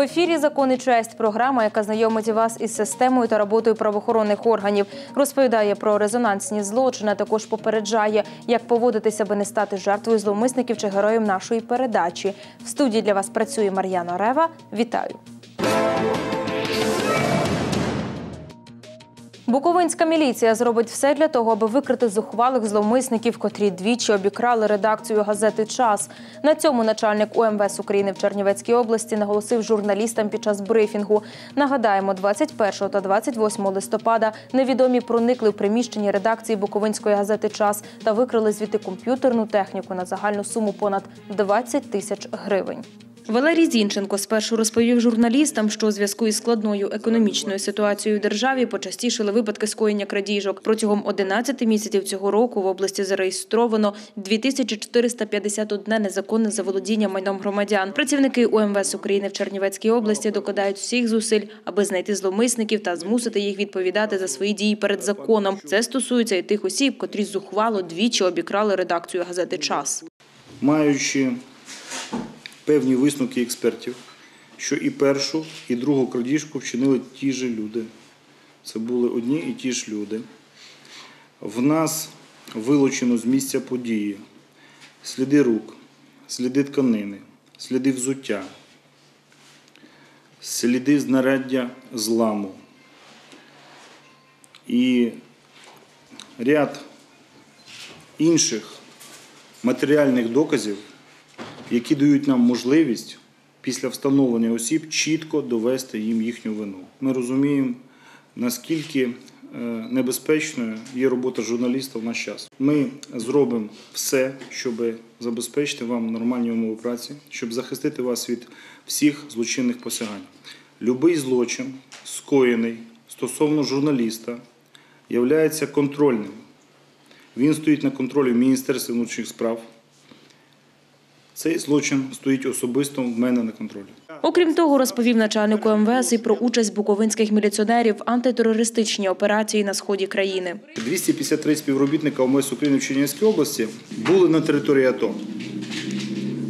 В ефірі «Закон і честь» – програма, яка знайомить вас із системою та роботою правоохоронних органів, розповідає про резонансні злочини, також попереджає, як поводитися, аби не стати жертвою зловмисників чи героєм нашої передачі. В студії для вас працює Мар'яна Рева. Вітаю! Буковинська міліція зробить все для того, аби викрити зухвалих зловмисників, котрі двічі обікрали редакцію газети Час. На цьому начальник УМВС України в Чернівецькій області наголосив журналістам під час брифінгу. Нагадаємо, 21 та 28 листопада невідомі проникли в приміщенні редакції Буковинської газети Час та викрили звідти комп'ютерну техніку на загальну суму понад 20 тисяч гривень. Валерій Зінченко спершу розповів журналістам, що у зв'язку із складною економічною ситуацією в державі почастішили випадки скоєння крадіжок. Протягом 11 місяців цього року в області зареєстровано 2451 незаконне заволодіння майном громадян. Працівники УМВС України в Чернівецькій області докладають всіх зусиль, аби знайти зловмисників та змусити їх відповідати за свої дії перед законом. Це стосується і тих осіб, котрі зухвало двічі обікрали редакцію газети Час. маючи певні висновки експертів, що і першу, і другу крадіжку вчинили ті ж люди. Це були одні і ті ж люди. В нас вилучено з місця події сліди рук, сліди тканини, сліди взуття, сліди знаряддя зламу і ряд інших матеріальних доказів, які дають нам можливість після встановлення осіб чітко довести їм їхню вину. Ми розуміємо, наскільки е, небезпечною є робота журналіста в наш час. Ми зробимо все, щоб забезпечити вам нормальні умови праці, щоб захистити вас від всіх злочинних посягань. Любий злочин, скоєний стосовно журналіста, являється контрольним. Він стоїть на контролі в Міністерстві внутрішніх справ. Цей злочин стоїть особисто в мене на контролі. Окрім того, розповів начальник МВС і про участь буковинських міліціонерів в антитерористичній операції на сході країни. 253 співробітника ОМС України в Чернівській області були на території АТО.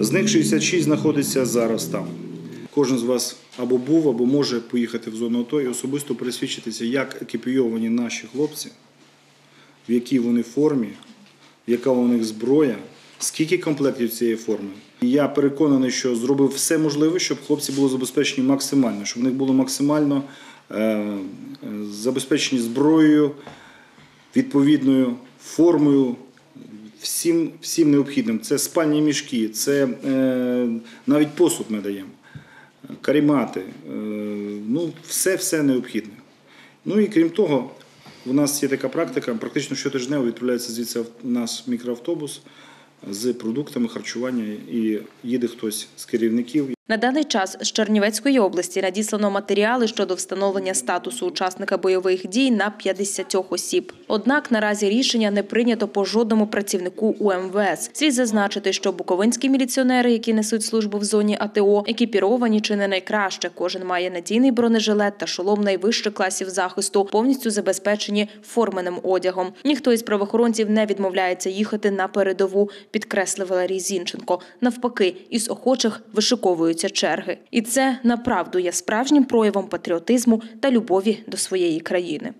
З них 66 знаходиться зараз там. Кожен з вас або був, або може поїхати в зону АТО і особисто пересвідчитися, як екіпійовані наші хлопці, в якій вони формі, яка у них зброя, скільки комплектів цієї форми. Я переконаний, що зробив все можливе, щоб хлопці були забезпечені максимально, щоб в них було максимально е, е, забезпечені зброєю, відповідною формою, всім, всім необхідним. Це спальні мішки, це е, навіть посуд ми даємо, карімати, е, ну, все-все необхідне. Ну і крім того, у нас є така практика, практично щотижнево відправляється звідси в нас мікроавтобус з продуктами харчування і їде хтось з керівників. На даний час з Чернівецької області надіслано матеріали щодо встановлення статусу учасника бойових дій на 50 осіб. Однак наразі рішення не прийнято по жодному працівнику УМВС. Слід зазначити, що буковинські міліціонери, які несуть службу в зоні АТО, екіпіровані чи не найкраще. Кожен має надійний бронежилет та шолом найвищих класів захисту, повністю забезпечені форменим одягом. Ніхто із правоохоронців не відмовляється їхати на передову, підкреслив Валерій Зінченко. Навпаки, із охочих вишиковуються черги, і це направду є справжнім проявом патріотизму та любові до своєї країни.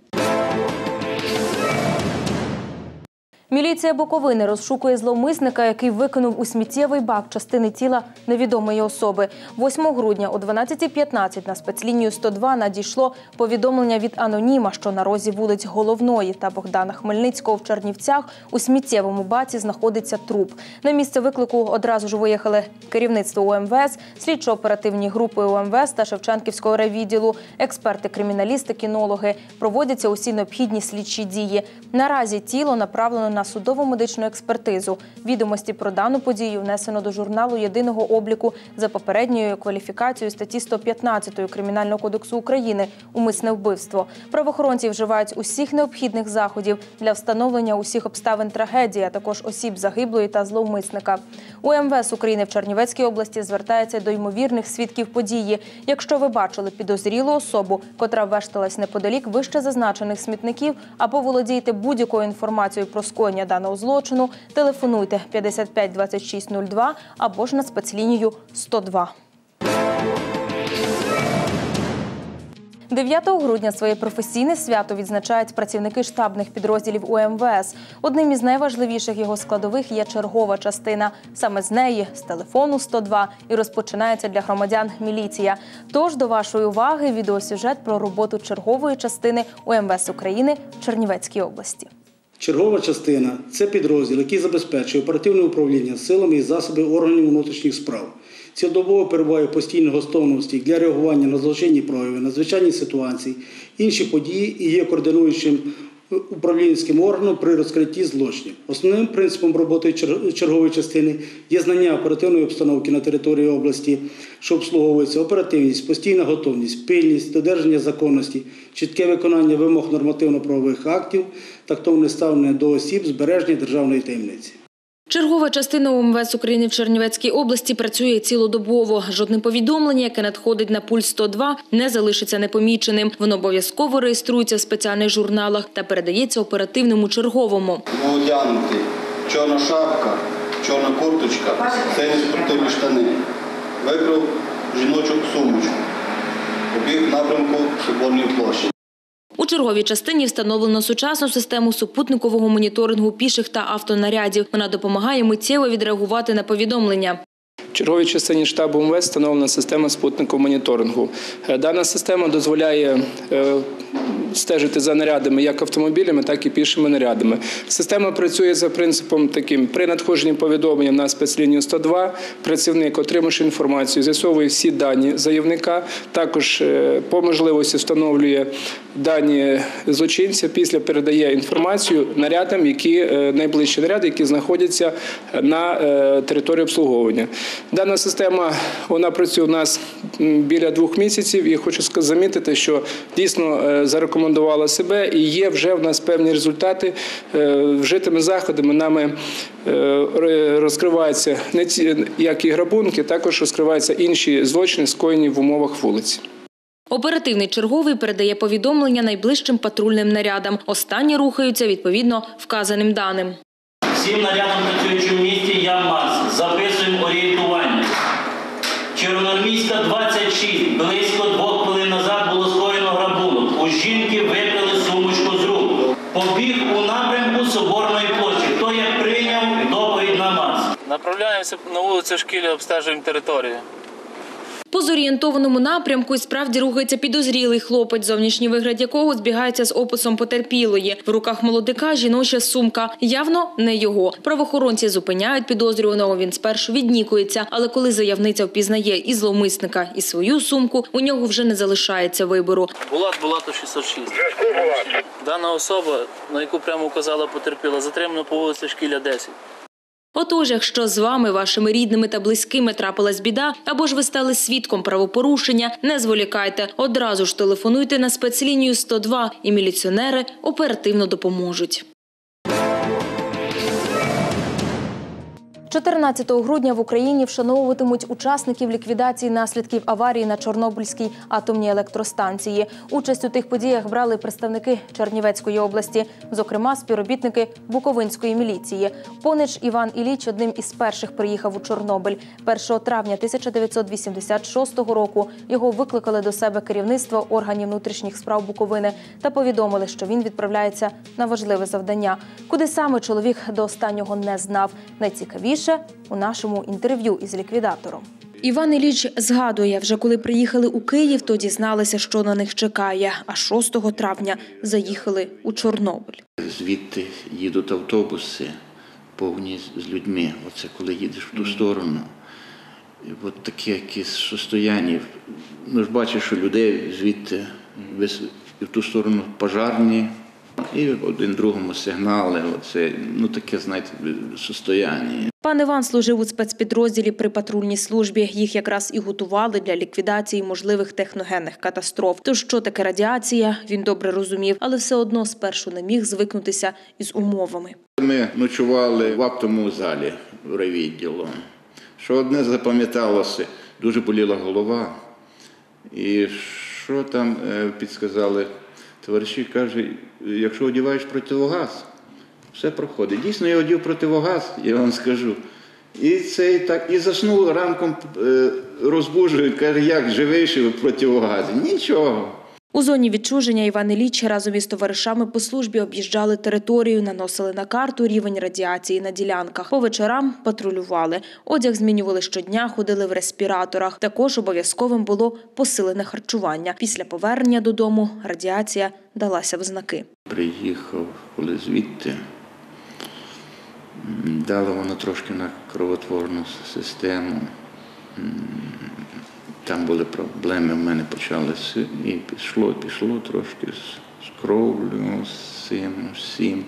Міліція Буковини розшукує зловмисника, який викинув у сміттєвий бак частини тіла невідомої особи. 8 грудня о 12.15 на спецлінію 102 надійшло повідомлення від аноніма, що на розі вулиць Головної та Богдана Хмельницького в Чернівцях у сміттєвому баці знаходиться труп. На місце виклику одразу ж виїхали керівництво УМВС, слідчо-оперативні групи УМВС та Шевченківського райвідділу, експерти, криміналісти, кінологи. Проводяться усі необхідні слідчі дії. Наразі тіло направлено на судово-медичну експертизу. Відомості про дану подію внесено до журналу єдиного обліку за попередньою кваліфікацією статті 115 Кримінального кодексу України умисне вбивство. Правоохоронці вживають усіх необхідних заходів для встановлення усіх обставин трагедії, а також осіб загиблої та зловмисника. УМВС України в Чернівецькій області звертається до ймовірних свідків події. Якщо ви бачили підозрілу особу, котра вешталась неподалік вище зазначених смітників, або володієте будь-якою інформацією про скоєння даного злочину, телефонуйте 55 26 02 або ж на спецлінію 102. 9 грудня своє професійне свято відзначають працівники штабних підрозділів УМВС. Одним із найважливіших його складових є чергова частина. Саме з неї, з телефону 102, і розпочинається для громадян міліція. Тож до вашої уваги відеосюжет про роботу чергової частини УМВС України в Чернівецькій області. Чергова частина це підрозділ, який забезпечує оперативне управління силами і засоби органів внутрішніх справ. Цілодобово перебуває постійно готовності для реагування на злочинні прояви, надзвичайні ситуації, інші події і є координуючим управлінським органом при розкритті злочинів. Основним принципом роботи чергової частини є знання оперативної обстановки на території області, що обслуговується оперативність, постійна готовність, пильність, додержання законності, чітке виконання вимог нормативно-правових актів, тактовне ставлення до осіб, збереження державної таємниці. Чергова частина УМВС України в Чернівецькій області працює цілодобово. Жодне повідомлення, яке надходить на пульс 102, не залишиться непоміченим. Воно обов'язково реєструється в спеціальних журналах та передається оперативному черговому. одягнутий чорна шапка, чорна курточка, сині спортивні штани. Викрив жіночу сумочку. Побіг в напрямку Соборної площі. У черговій частині встановлено сучасну систему супутникового моніторингу піших та автонарядів. Вона допомагає миттєво відреагувати на повідомлення. Черговій частині штабу МВС встановлена система спутникового моніторингу. Е, Дана система дозволяє е, стежити за нарядами як автомобілями, так і пішими нарядами. Система працює за принципом таким: при надходженні повідомлення на спецлінію 102 працівник, отримавши інформацію, з'ясовує всі дані заявника. Також е, по можливості встановлює дані злочинця. Після передає інформацію нарядам, які найближчі наряди, які знаходяться на території обслуговування. Дана система вона працює у нас біля двох місяців, і хочу замітити, що дійсно е, зарекомендувала себе і є вже в нас певні результати. Е, Вжитими заходами нами е, розкриваються не ті, як і грабунки, також розкриваються інші злочини, скоєні в умовах вулиці. Оперативний черговий передає повідомлення найближчим патрульним нарядам. Останні рухаються відповідно вказаним даним. Всім нарядом працюючим 1626, близько двох хвилин назад було створено грабунок. У жінки випили сумочку з рук. Побіг у напрямку Соборної площі. Хто як прийняв доповідь на Марс. Направляємося на вулицю Шкілі, обстежуємо територію. По зорієнтованому напрямку і справді рухається підозрілий хлопець, зовнішній вигляд якого збігається з описом потерпілої. В руках молодика жіноча сумка. Явно не його. Правоохоронці зупиняють підозрюваного. Він спершу віднікується, але коли заявниця впізнає і зловмисника, і свою сумку, у нього вже не залишається вибору. Булат Булатов 606. Дана особа, на яку прямо вказала потерпіла, затримана по вулиці Шкіля 10. Отож, якщо з вами, вашими рідними та близькими трапилась біда, або ж ви стали свідком правопорушення, не зволікайте. Одразу ж телефонуйте на спецлінію 102 і міліціонери оперативно допоможуть. 14 грудня в Україні вшановуватимуть учасників ліквідації наслідків аварії на Чорнобильській атомній електростанції. Участь у тих подіях брали представники Чернівецької області, зокрема співробітники Буковинської міліції. Понич Іван Іліч одним із перших приїхав у Чорнобиль. 1 травня 1986 року його викликали до себе керівництво органів внутрішніх справ Буковини та повідомили, що він відправляється на важливе завдання. Куди саме чоловік до останнього не знав. Найцікавіше у нашому інтерв'ю із ліквідатором. Іван Іліч згадує, вже коли приїхали у Київ, то дізналися, що на них чекає. А 6 травня заїхали у Чорнобиль. Звідти їдуть автобуси повні з людьми. Оце коли їдеш в ту сторону. І от таке якесь состояння. Ну ж бачиш, що людей звідти в ту сторону пожарні, і один другому сигнали. Оце, ну таке, знаєте, состояння. Пан Іван служив у спецпідрозділі при патрульній службі. Їх якраз і готували для ліквідації можливих техногенних катастроф. Тож що таке радіація, він добре розумів, але все одно спершу не міг звикнутися із умовами. Ми ночували в актовому залі в райвідділу. Що одне запам'яталося, дуже боліла голова. І що там е, підсказали товариші, каже, якщо одіваєш противогаз, все проходить. Дійсно, я одів противогаз, я вам скажу. І цей так, і заснув ранком, е, розбужують, каже, як ще в противогазі. Нічого. У зоні відчуження Іван Ілліч разом із товаришами по службі об'їжджали територію, наносили на карту рівень радіації на ділянках. По вечорам патрулювали. Одяг змінювали щодня, ходили в респіраторах. Також обов'язковим було посилене харчування. Після повернення додому радіація далася в знаки. Приїхав, коли звідти. Дало воно трошки на кровотворну систему. Там були проблеми, в мене почалися і пішло, пішло трошки з, кровлю, з цим, всім.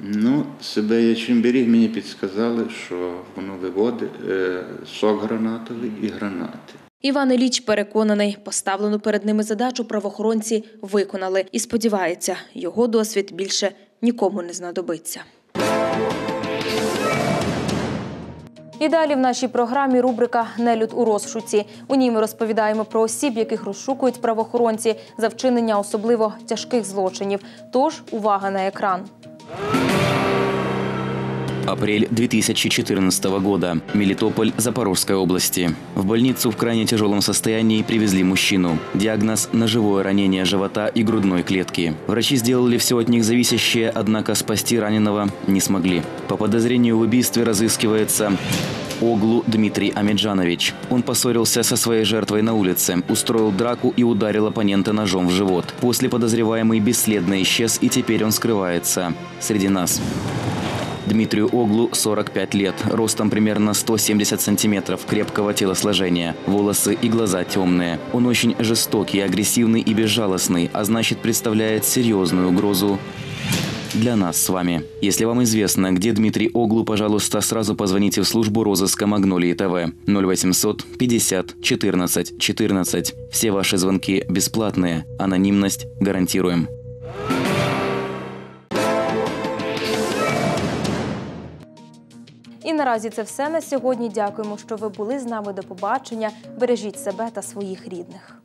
Ну, себе я чим беріг, мені підсказали, що воно виводить е, сок гранатовий і гранати. Іван Ілліч переконаний, поставлену перед ними задачу правоохоронці виконали і сподівається, його досвід більше нікому не знадобиться. І далі в нашій програмі рубрика Нелюд у розшуці. У ній ми розповідаємо про осіб, яких розшукують правоохоронці за вчинення особливо тяжких злочинів. Тож увага на екран. Апрель 2014 года. Мелитополь, Запорожской области. В больницу в крайне тяжелом состоянии привезли мужчину. Диагноз – ножевое ранение живота и грудной клетки. Врачи сделали все от них зависящее, однако спасти раненого не смогли. По подозрению в убийстве разыскивается Оглу Дмитрий Амиджанович. Он поссорился со своей жертвой на улице, устроил драку и ударил оппонента ножом в живот. После подозреваемый бесследно исчез и теперь он скрывается среди нас. Дмитрию Оглу 45 лет, ростом примерно 170 сантиметров, крепкого телосложения, волосы и глаза темные. Он очень жестокий, агрессивный и безжалостный, а значит представляет серьезную угрозу для нас с вами. Если вам известно, где Дмитрий Оглу, пожалуйста, сразу позвоните в службу розыска Магнолии ТВ 0800 50 14 14. Все ваши звонки бесплатные, анонимность гарантируем. Наразі це все на сьогодні. Дякуємо, що ви були з нами. До побачення. Бережіть себе та своїх рідних.